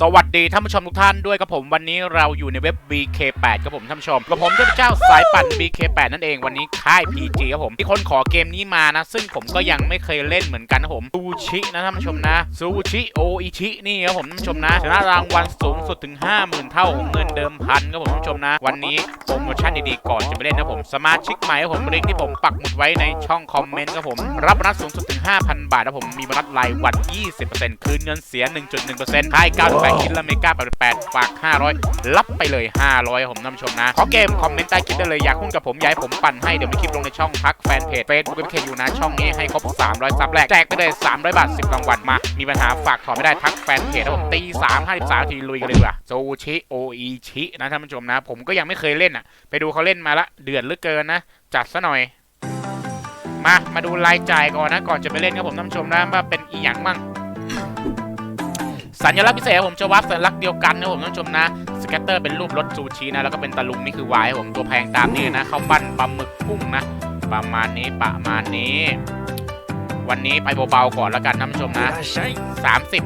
สวัสดีท่านผู้ชมทุกท่านด้วยกับผมวันนี้เราอยู่ในเว็บ BK8 ครับผมท่านผู้ชมกับผมเทพเจ้าสายปั่น BK8 นั่นเองวันนี้ค่าย PG ครับผมที่คนขอเกมนี้มานะ ซึ่งผมก็ยังไม่เคยเล่นเหมือนกันนะผมซูชินะท่านผู้ชมนะซูชิโออิชินี่ครับผมท่านผู้ชมนะชนะรางวัลสูงสุดถึง 50,000 เท่าของเงินเดิมพันครับผมท่านผู้ชมนะ วันนี้โปรโมชั่นดีๆก่อนจะไปเล่นนะผมสมาชิกใหม่ครับผมลิงก์ที่ผมปักหมุดไว้ในช่องคอมเมนต์ครับผมรับโบนัสสูงสุดถึง 5,000 บาทนะผมมีโบนัสรายวัน 20%คืนเงินเสีย 1.1%ค่าย98คิดและเมกา88ฝาก500รับไปเลย500ผมท่านผู้ชมนะ ขอเกมคอมเมนต์ใต้คลิปได้เลยอยากหุ้นกับผมอยากให้ผมปั่นให้เดี๋ยวมีคลิปลงในช่องพักแฟนเพจเฟซบุ๊กเคอยู่นะช่องนี้ให้ครบ300ซับแรกแจกไปเลย300บาท10รางวัลมา มีปัญหาฝากถอนไม่ได้ทักแฟนเพจนะผมตี3 53ทีลุยกันเลยดีกว่าโซชิโออิชินะท่านผู้ชมนะ ผมก็ยังไม่เคยเล่นอะ ไปดูเขาเล่นมาละเดือดเหลือเกินนะ จัดซะหน่อยมา มาดูรายจ่ายก่อนนะ ก่อนจะไปเล่นครับผมท่านผู้ชมนะว่าเป็นอีหยังมั่ง สัญลักษณ์พิเศษผมจะวัดสัญลักษณ์เดียวกันนะผมท่านชมนะสเก็ตเตอร์เป็นรูปรถซูชินะแล้วก็เป็นตะลุมนี่คือวายผมตัวแพงตามนี่นะเข้าวปั้นปลาหมึกกุ้งนะประมาณนี้ประมาณนี้ วันนี้ไปเบาๆก่อนแล้วกันท่านชมนะสามสิบ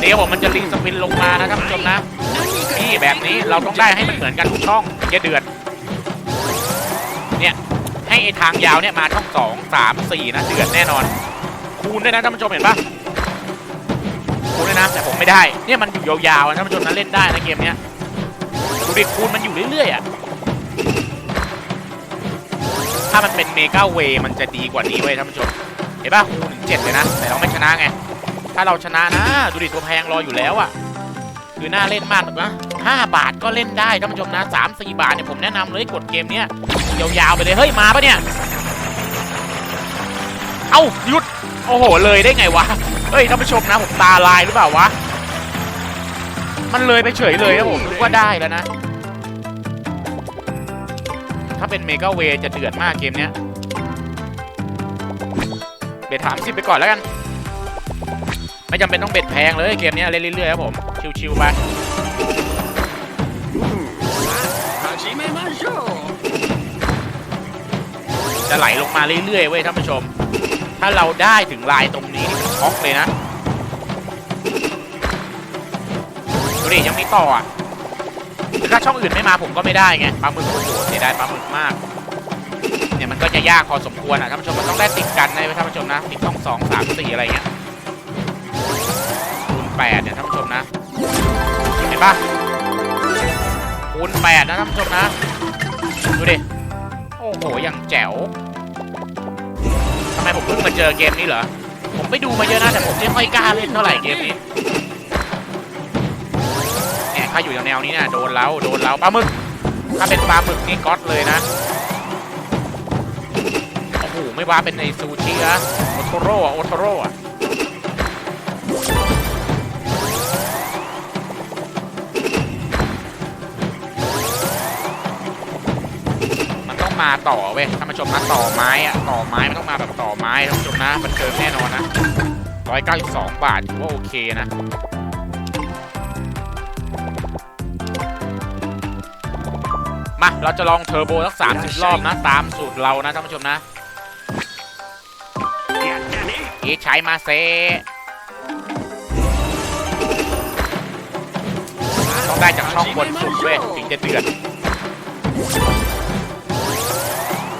เดี๋ยวผมมันจะลิงสปินลงมานะครับผู้ชมนะนี่แบบนี้เราต้องได้ให้มันเหมือนกันทุกช่องจะเดือดเนี่ย ให้ไอ้ทางยาวเนี่ยมาช่องสองสามสี่นะเดือดแน่นอน คูณด้วยนะท่านผู้ชมเห็นปะคูณด้วยนะแต่ผมไม่ได้เนี่ยมันอยู่ยาวๆนะท่านผู้ชมนะเล่นได้นะเกมเนี้ยดูดิคูณมันอยู่เรื่อยๆอะถ้ามันเป็นเมกาเวมันจะดีกว่านี้เว้ยท่านผู้ชมเห็นปะคูณถึงเจ็ดเลยนะแต่เราไม่ชนะไงถ้าเราชนะนะดูดิตัวแพงรออยู่แล้วอะคือน่าเล่นมากนะห้าบาทก็เล่นได้ท่านผู้ชมนะสามสี่บาทเนี่ยผมแนะนำเลยกดเกมเนี้ย ยาวๆไปเลยเฮ้ยมาปะเนี่ยเอ้าหยุดโอ้โหเลยได้ไงวะเฮ้ยท่านผู้ชมนะผมตาลายหรือเปล่าวะมันเลยไปเฉยเลยนะผมนึกว่าได้แล้วนะ ถ้าเป็นเมกาเวจะเดือดมากเกมเนี้ยเบ็ดถามสิบไปก่อนแล้วกัน ไม่จำเป็นต้องเบ็ดแพงเลยเกมเนี้ยเล่นเรื่อยๆครับผม ชิวๆไป จะไหลลงมาเรื่อยๆเว้ยท่านผู้ชม ถ้าเราได้ถึงลายตรงนี้นี่มันช็อกเลยนะดูดิยังมีต่ออะถ้าช่องอื่นไม่มาผมก็ไม่ได้ไงปลาหมึกโอ้โหเสียดายปลาหมึกมากเนี่ยมันก็จะยากพอสมควรอะท่านผู้ชมมันต้องได้ติดกันนะท่านผู้ชมนะติดช่องสองสามสี่อะไรเงี้ยคูณแปดเนี่ยท่านผู้ชมนะเห็นปะคูณแปดนะท่านผู้ชมนะดูดิ อ้โหอย่างแจ๋วทำไมผมเพิ่งมาเจอเกมนี้เหรอ ผมไปดูมาเยอะนะแต่ผมไม่ค่อยกล้าเล่นเท่าไหร่เกมนี้เนี่ยถ้าอยู่แนวนี้เนี่ยโดนแล้วโดนแล้วปลาหมึก ถ้าเป็นปลาหมึกนี่ก๊อตเลยนะ โอ้โหไม่ว่าเป็นในซูชินะโอโทโร่อะโอโทโร่อะ มาต่อเว้ยท่านผู้ชมนะต่อไม้อะต่อไม้มันต้องมาแบบต่อไม้ท่านผู้ชมนะมันเกินแน่นอนนะร้อยเก้าสิบสองบาทถือว่าโอเคนะมาเราจะลองเทอร์โบสักสามสิบรอบนะ ตามสูตรเรานะท่านผู้ชมนะอีใช้มาเซต้องได้จากช่องบนสุดเว้ยถึงจะเดือด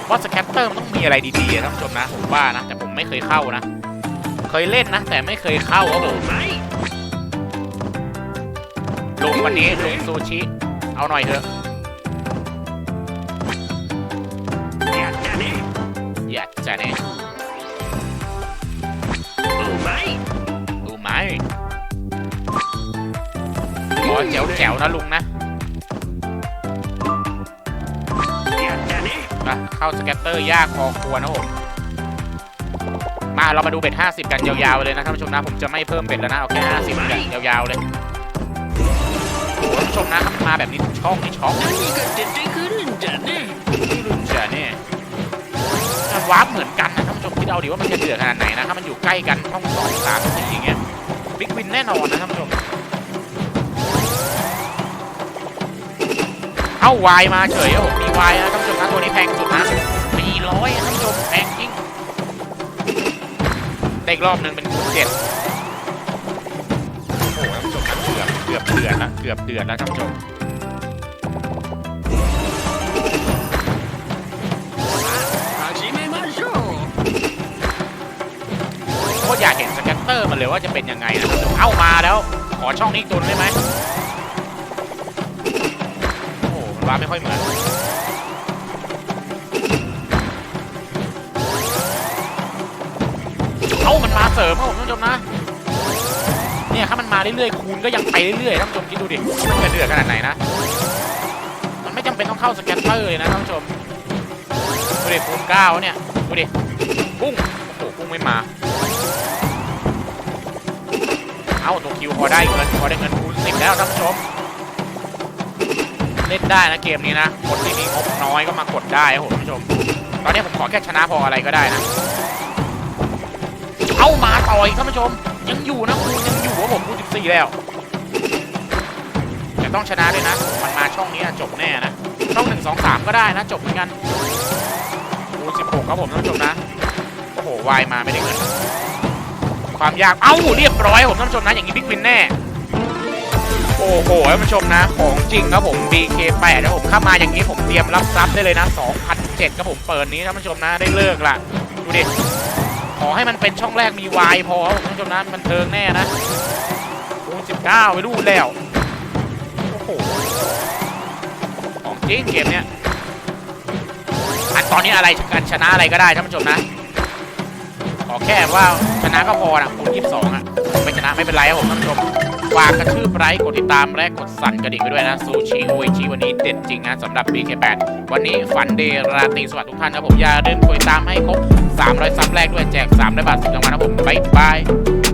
ว่าสแคปเตอร์มันต้องมีอะไรดีๆท่านผู้ชมนะผมว่านะ แต่ผมไม่เคยเข้านะ เคยเล่นนะ แต่ไม่เคยเข้าครับผมลงวันนี้ลงซูชิ เอาหน่อยเถอะอย่าจะน่อย่าจะเน่ดูไหมดูไหมขอแจ๋วๆนะลุงนะ เข้าสแกตเตอร์ยากพอควรนะผมมาเรามาดูเบ็ด50 กันยาวๆเลยนะท่านผู้ชมนะผมจะไม่เพิ่มเบ็ดแล้วนะเอาแค่50กันยาวๆเลยท่านผู้ชมนะครับมาแบบนี้ทุกช่องในช่องจะเนี่ยมันวาร์ปเหมือนกันนะท่านผู้ชมคิดเอาดิว่ามันจะเดือดขนาดไหนนะถ้ามันอยู่ใกล้กันห้องสองสามสี่อย่างเงี้ยบิ๊กวินแน่นอนนะท่านผู้ชมเอ้าวายมาเฉยครัผมมีวายนะท่าน ถ้าตัวนี้แพงสุดนะสี่ร้อยท่านผู้ชมแพงจริงได้กรอบหนึ่งเป็นคูณเจ็ดโอ้โหท่านผู้ชมเกือบเกือบเดือนละเกือบเดือนละท่านผู้ชมโคตรอยากเห็นสแกนเตอร์มันเลยว่าจะเป็นยังไงนะท่านผู้ชมเอ้ามาแล้ว ขอช่องนี้ตุนได้ไหมโอ้โหมันวาไม่ค่อยเหมือน มันมาเสริมครับผมท่านผู้ชมนะ เนี่ยถ้ามันมาเรื่อยๆคูณก็ยังไปเรื่อยๆท่านผู้ชมคิดดูดิมันจะเดือดขนาดไหนนะ มันไม่จำเป็นต้องเข้าสแกนเตอร์เลยนะท่านผู้ชมดูดิคูณเก้าเนี่ยดูดิกุ้งโอ้โหกุ้งไม่มา เอาตัวคิวพอได้เงินพอได้เงินคูณสิบแล้วท่านผู้ชมเล่นได้นะเกมนี้นะคนที่มีงบน้อยก็มากดได้ครับผมท่านผู้ชม ตอนนี้ผมขอแค่ชนะพออะไรก็ได้นะ เอามาต่อยท่านผู้ชม ยังอยู่นะคูยังอยู่ว่าผมคูณ14 แล้วแต่ต้องชนะด้วยนะ มันมาช่องนี้จบแน่นะ ช่องหนึ่งสองสามก็ได้นะ จบเหมือนกันคูณ16ครับผมท่านผู้ชมนะ โอ้โหวายมาไม่ได้เงินความยาก เอ้าเรียบร้อยครับผมท่านผู้ชมนะ อย่างนี้บิ๊กวินแน่ โอ้โหท่านผู้ชมนะ ของจริงครับผม BK8 นะผมเข้ามาอย่างนี้ผมเตรียมรับทรัพย์ได้เลยนะ2,007ครับผมเปิดนี้ท่านผู้ชมนะได้เลิกละดูดิ ขอให้มันเป็นช่องแรกมีวายพอครับผมท่านผู้ชมนะมันเทิงแน่นะคูณ19 ไปดูแล้ว โอ้โห ของจริงเกมเนี้ยอันตอนนี้อะไรกันชนะอะไรก็ได้ท่านผู้ชมนะ ขอแค่ว่าชนะก็พอนะคูณ22อะไม่ชนะไม่เป็นไรครับผมท่านผู้ชม ฝากกระชืบไลค์กดติดตามและกดสั่นกระดิ่งไปด้วยนะซูชิโออิชิวันนี้เด็ดจริงนะสำหรับ BK8 วันนี้ฝันเดย์ราตรีสวัสดิ์ทุกท่านนะผมอย่าลืมกดติดตามให้ครบ300ซับแรกด้วยแจก300บาท10รางวัลนะผมบ๊ายบาย